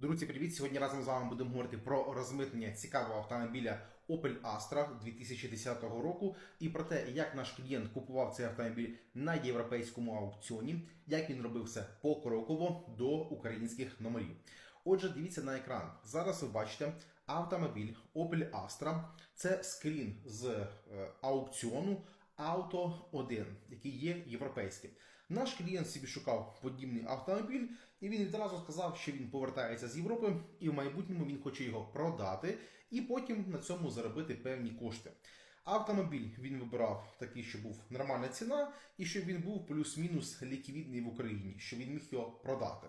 Друзі, привіт! Сьогодні разом з вами будемо говорити про розмитнення цікавого автомобіля Opel Astra 2010 року і про те, як наш клієнт купував цей автомобіль на європейському аукціоні, як він робив все покроково до українських номерів. Отже, дивіться на екран. Зараз ви бачите автомобіль Opel Astra. Це скрін з е, аукціону Auto 1, який є європейським. Наш клієнт собі шукав подібний автомобіль, і він відразу сказав, що він повертається з Європи, і в майбутньому він хоче його продати і потім на цьому заробити певні кошти. Автомобіль він вибирав такий, що був нормальна ціна, і щоб він був плюс-мінус ліквідний в Україні, щоб він міг його продати.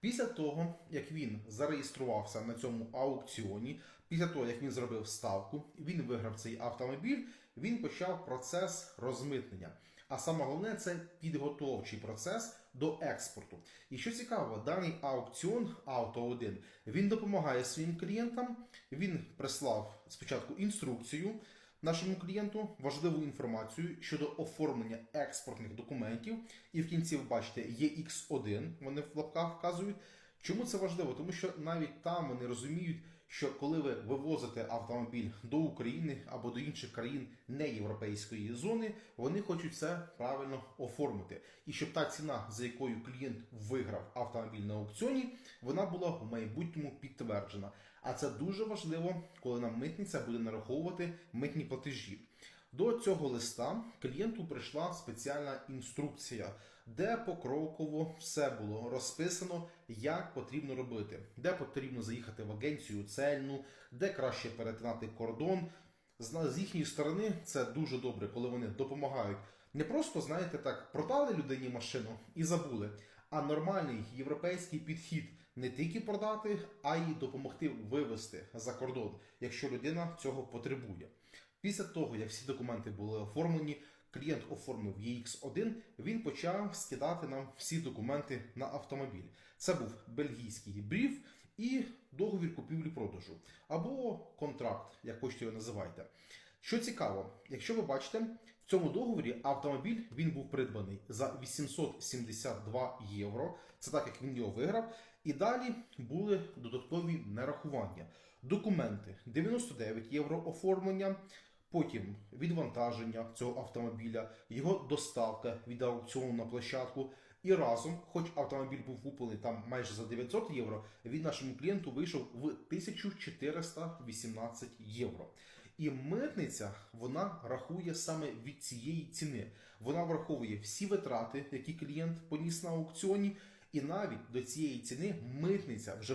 Після того, як він зареєструвався на цьому аукціоні, після того, як він зробив ставку, він виграв цей автомобіль, він почав процес розмитнення. А саме головне це підготовчий процес до експорту. І що цікаво, даний аукціон Auto 1 він допомагає своїм клієнтам. Він прислав спочатку інструкцію нашому клієнту, важливу інформацію щодо оформлення експортних документів. І в кінці ви бачите EX1, вони в лапках вказують. Чому це важливо? Тому що навіть там вони розуміють, що коли ви вивозите автомобіль до України або до інших країн неєвропейської зони, вони хочуть це правильно оформити. І щоб та ціна, за якою клієнт виграв автомобіль на аукціоні, вона була в майбутньому підтверджена. А це дуже важливо, коли нам митниця буде нараховувати митні платежі. До цього листа клієнту прийшла спеціальна інструкція, де покроково все було розписано, як потрібно робити, де потрібно заїхати в агенцію цельну, де краще перетинати кордон. З їхньої сторони це дуже добре, коли вони допомагають. Не просто, знаєте, так, продали людині машину і забули, а нормальний європейський підхід не тільки продати, а й допомогти вивезти за кордон, якщо людина цього потребує. Після того, як всі документи були оформлені, клієнт оформив EX1, він почав скидати нам всі документи на автомобіль. Це був бельгійський бриф і договір купівлі-продажу, або контракт, як хочете його називайте. Що цікаво, якщо ви бачите, в цьому договорі автомобіль він був придбаний за 872 євро. Це так, як він його виграв. І далі були додаткові нарахування. Документи 99 євро оформлення, потім відвантаження цього автомобіля, його доставка від аукціону на площадку. І разом, хоч автомобіль був куплений там майже за 900 євро, він нашому клієнту вийшов в 1418 євро. І митниця вона рахує саме від цієї ціни. Вона враховує всі витрати, які клієнт поніс на аукціоні, і навіть до цієї ціни митниця вже